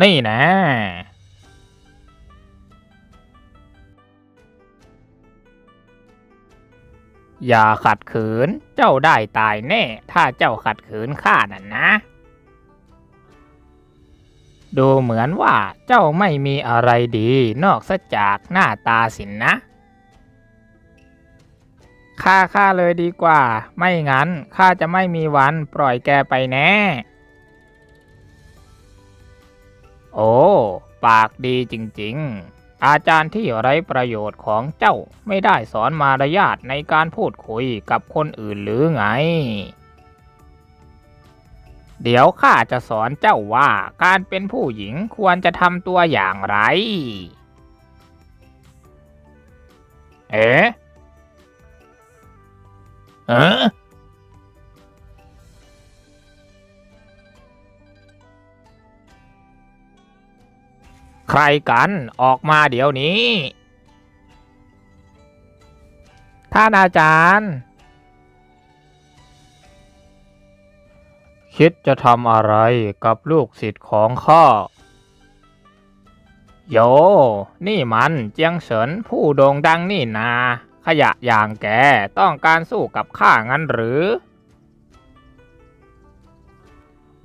นี่นะ อย่าขัดขืน เจ้าได้ตายแน่ ถ้าเจ้าขัดขืนข้านั่นนะ ดูเหมือนว่าเจ้าไม่มีอะไรดีนอกจากหน้าตาสินนะฆ่าข้าเลยดีกว่า ไม่งั้นข้าจะไม่มีวันปล่อยแกไปแน่ โอ้ ปากดีจริงๆ อาจารย์ที่ไร้ประโยชน์ของเจ้าไม่ได้สอนมารยาทในการพูดคุยกับคนอื่นหรือไง เดี๋ยวข้าจะสอนเจ้าว่าการเป็นผู้หญิงควรจะทำตัวอย่างไร เอ๊ะเออ ใครกันออกมาเดี๋ยวนี้ ท่านอาจารย์ คิดจะทำอะไรกับลูกศิษย์ของข้าโย นี่มันเจียงเฉินผู้โด่งดังนี่นา ขยะอย่างแกต้องการสู้กับข้างั้นหรือ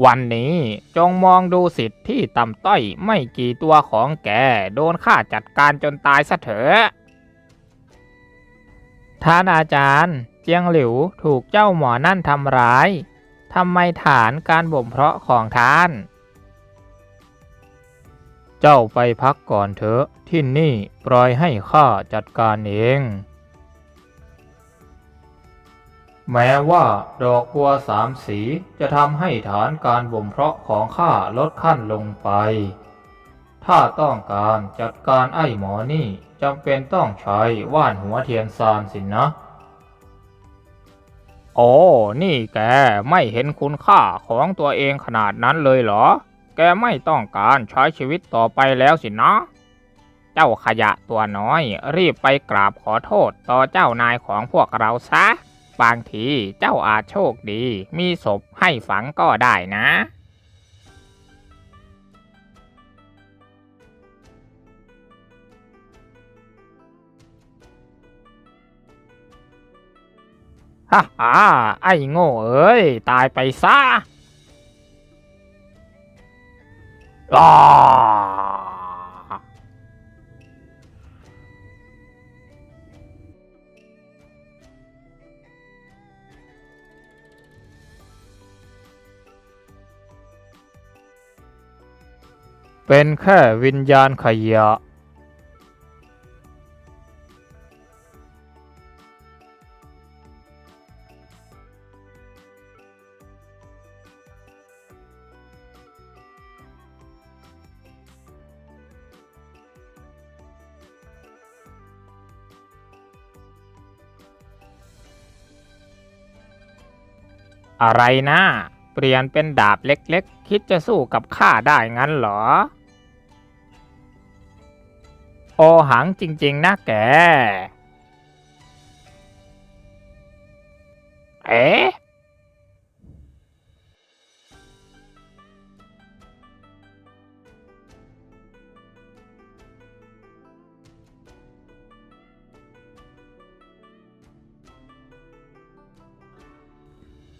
วันนี้จงมองดูสิทธิ์ที่ต่ำต้อยไม่กี่ตัวของแก โดนข้าจัดการจนตายซะเถอะท่านอาจารย์ เจียงหลิวถูกเจ้าหมอนั่นทำร้ายทำไมฐานการบ่มเพาะของท่าน เจ้าไปพักก่อนเถอะ ที่นี่ปล่อยให้ข้าจัดการเอง แม้ว่าดอกบัวสามสีจะทำให้ฐานการบ่มเพาะของข้าลดขั้นลงไป ถ้าต้องการจัดการไอ้หมอนี่จำเป็นต้องใช้ว่านหัวเทียนซานสินนะ โอ้ นี่แกไม่เห็นคุณค่าของตัวเองขนาดนั้นเลยเหรอ แกไม่ต้องการใช้ชีวิตต่อไปแล้วสินะ เจ้าขยะตัวน้อย รีบไปกราบขอโทษต่อเจ้านายของพวกเราซะ บางทีเจ้าอาจโชคดี มีศพให้ฝังก็ได้นะ ฮ่าฮ่าไอ้โง่เอ้ย ตายไปซะอ้า เป็นแค่วิญญาณขยะ อะไรนะ เปลี่ยนเป็นดาบเล็กๆ คิดจะสู้กับข้าได้งั้นเหรอ โอหังจริง ๆ นะแก เอ๊ะ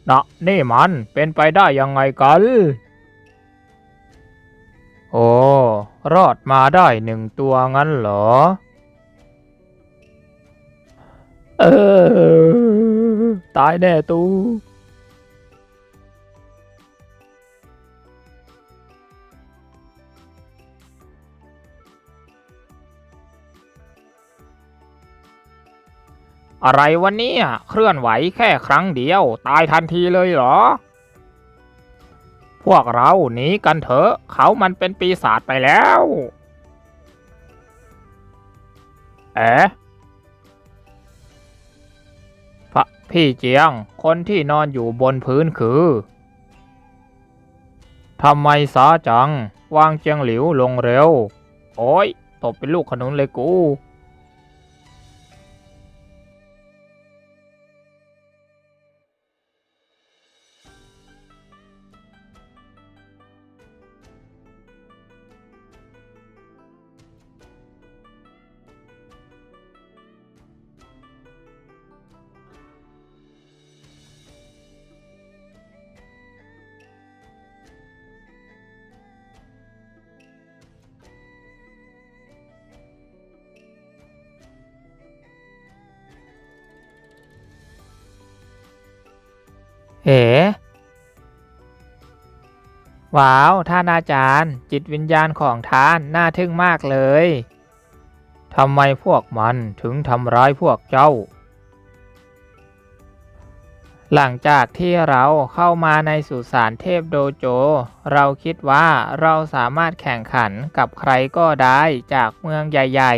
นะนี่มันเป็นไปได้ยังไงกัน โอ้ รอดมาได้หนึ่งตัวงั้นเหรอ เออ ตายแน่ตูอะไรวันนี้เคลื่อนไหวแค่ครั้งเดียว ตายทันทีเลยเหรอ พวกเราหนีกันเถอะ เขามันเป็นปีศาจไปแล้ว เอ๋พระพี่เจียง คนที่นอนอยู่บนพื้นคือทำไมสาจัง วางเจียงหลิวลงเร็ว โอ้ย ตบเป็นลูกขนุนเลยกู เอ๋ว้าว ท่านอาจารย์ จิตวิญญาณของท่านน่าทึ่งมากเลย ทำไมพวกมันถึงทำร้ายพวกเจ้า หลังจากที่เราเข้ามาในสุสานเทพโดโจ เราคิดว่าเราสามารถแข่งขันกับใครก็ได้จากเมืองใหญ่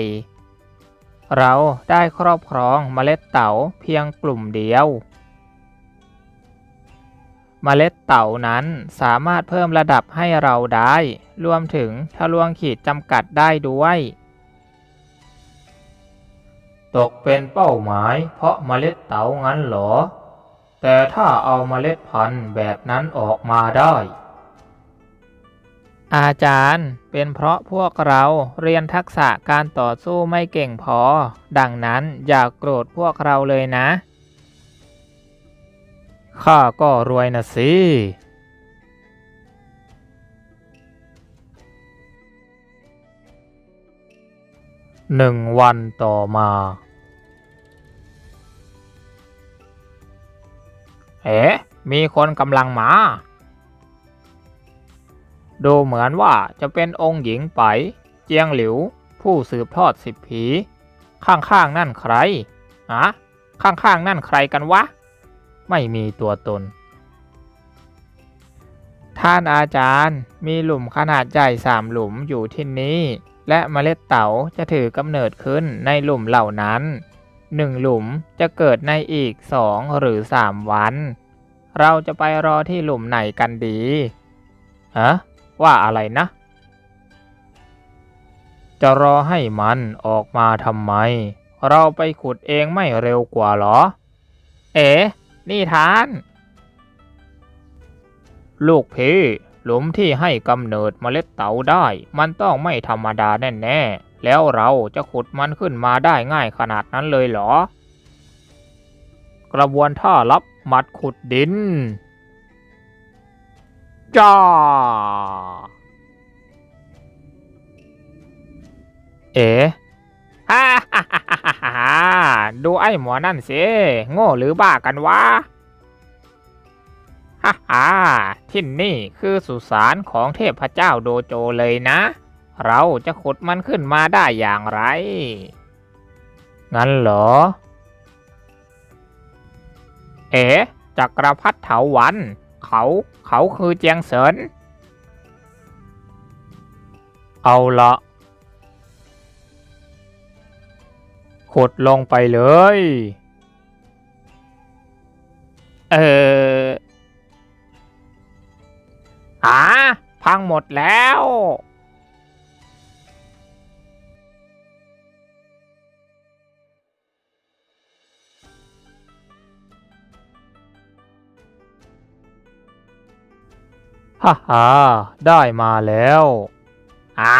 ๆ เราได้ครอบครองเมล็ดเต๋าเพียงกลุ่มเดียว เมล็ดเต๋านั้นสามารถเพิ่มระดับให้เราได้ รวมถึงทะลวงขีดจำกัดได้ด้วย ตกเป็นเป้าหมายเพราะเมล็ดเต๋างั้นหรอ แต่ถ้าเอาเมล็ดพันธุ์แบบนั้นออกมาได้ อาจารย์เป็นเพราะพวกเราเรียนทักษะการต่อสู้ไม่เก่งพอ ดังนั้นอย่ากโกรธพวกเราเลยนะ ข้าก็รวยนะสิ หนึ่งวันต่อมา เอ๋มีคนกำลังมา ดูเหมือนว่าจะเป็นองค์หญิงไป เจียงหลิว ผู้สืบทอดสิบผี ข้างๆนั่นใครฮะข้างๆนั่นใครกันวะ ไม่มีตัวตน ท่านอาจารย์มีหลุมขนาดใหญ่สามหลุมอยู่ที่นี้ และเมล็ดเต๋าจะถือกำเนิดขึ้นในหลุมเหล่านั้นหนึ่งหลุมจะเกิดในอีกสองหรือสามวัน เราจะไปรอที่หลุมไหนกันดีฮะว่าอะไรนะ จะรอให้มันออกมาทำไม เราไปขุดเองไม่เร็วกว่าหรอ เอ๋ นี่ทาน ลูกพี่หลุมที่ให้กำเนิดเมล็ดเต๋าได้ มันต้องไม่ธรรมดาแน่ๆ แล้วเราจะขุดมันขึ้นมาได้ง่ายขนาดนั้นเลยเหรอ กระบวนท่ารับหมัดขุดดิน จ้า เอ๋ฮ่า ดูไอ้หมอนั่นสิโง่หรือบ้ากันวะฮ่าฮ่าที่นี่คือสุสานของเทพเจ้าโดโจเลยนะ เราจะขุดมันขึ้นมาได้อย่างไร งั้นเหรอ เอ๋จักรพรรดิเถาวัน เขาเขาคือเจียงเสินเอาละ ขุดลงไปเลย เอออ่าพังหมดแล้ว ฮ่าฮ่าได้มาแล้วอ่า